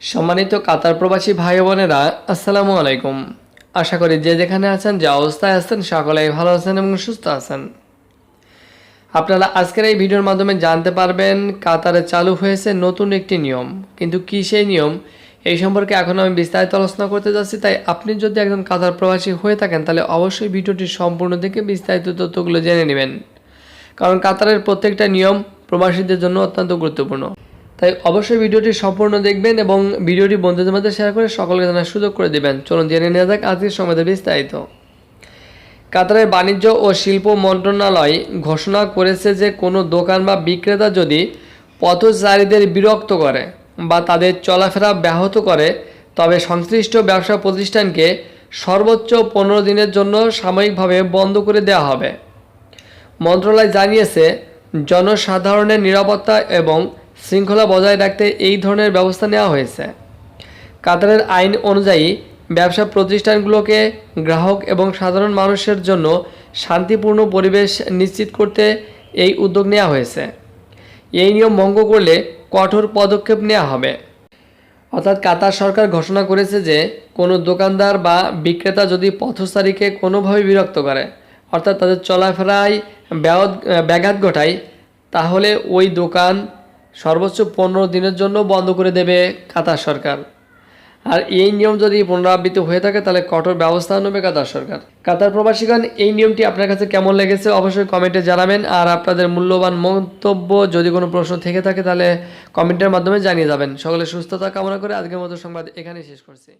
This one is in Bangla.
সম্মানিত কাতার প্রবাসী ভাই বোনেরা, আসসালামু আলাইকুম। আশা করি যে যেখানে আছেন, যে অবস্থায় আছেন, সকলেই ভালো আছেন এবং সুস্থ আছেন। আপনারা আজকের এই ভিডিওর মাধ্যমে জানতে পারবেন, কাতারে চালু হয়েছে নতুন একটি নিয়ম। কিন্তু কী সেই নিয়ম? এই সম্পর্কে এখন আমি বিস্তারিত আলোচনা করতে যাচ্ছি, তাই আপনি যদি একজন কাতার প্রবাসী হয়ে থাকেন, তাহলে অবশ্যই ভিডিওটি সম্পূর্ণ দেখে বিস্তারিত তথ্যগুলো জেনে নেবেন। কারণ কাতারের প্রত্যেকটা নিয়ম প্রবাসীদের জন্য অত্যন্ত গুরুত্বপূর্ণ। তাই অবশ্যই ভিডিওটি সম্পূর্ণ দেখবেন এবং ভিডিওটি বন্ধুদের মধ্যে শেয়ার করে সকলকে জানার সুযোগ করে দেবেন। চলুন জেনে নেওয়া যাক আজকের সমাজের বিস্তারিত। কাতারের বাণিজ্য ও শিল্প মন্ত্রণালয় ঘোষণা করেছে যে কোনো দোকান বা বিক্রেতা যদি পথচারীদের বিরক্ত করে বা তাদের চলাফেরা ব্যাহত করে, তবে সংশ্লিষ্ট ব্যবসা প্রতিষ্ঠানকে সর্বোচ্চ পনেরো দিনের জন্য সাময়িকভাবে বন্ধ করে দেওয়া হবে। মন্ত্রণালয় জানিয়েছে, জনসাধারণের নিরাপত্তা এবং শৃঙ্খলা বজায় রাখতে এই ধরনের ব্যবস্থা নেওয়া হয়েছে। কাতারের আইন অনুযায়ী ব্যবসা প্রতিষ্ঠানগুলোকে গ্রাহক এবং সাধারণ মানুষের জন্য শান্তিপূর্ণ পরিবেশ নিশ্চিত করতে এই উদ্যোগ নেওয়া হয়েছে। এই নিয়ম ভঙ্গ করলে কঠোর পদক্ষেপ নেওয়া হবে। অর্থাৎ কাতার সরকার ঘোষণা করেছে যে, কোনো দোকানদার বা বিক্রেতা যদি পথচারীকে কোনোভাবে বিরক্ত করে, অর্থাৎ তাদের চলাফেরায় ব্যাঘাত ঘটায়, তাহলে ওই দোকান সর্বোচ্চ পনেরো দিনের জন্য বন্ধ করে দেবে কাতার সরকার। আর এই নিয়ম যদি পুনরাবৃত্তি হয়ে থাকে, তাহলে কঠোর ব্যবস্থা নেবে কাতার সরকার। কাতার প্রবাসীগণ, এই নিয়মটি আপনার কাছে কেমন লেগেছে অবশ্যই কমেন্টে জানাবেন। আর আপনাদের মূল্যবান মন্তব্য যদি কোনো প্রশ্ন থেকে থাকে, তাহলে কমেন্টের মাধ্যমে জানিয়ে যাবেন। সকলে সুস্থতা কামনা করে আজকের মতো সংবাদ এখানেই শেষ করছি।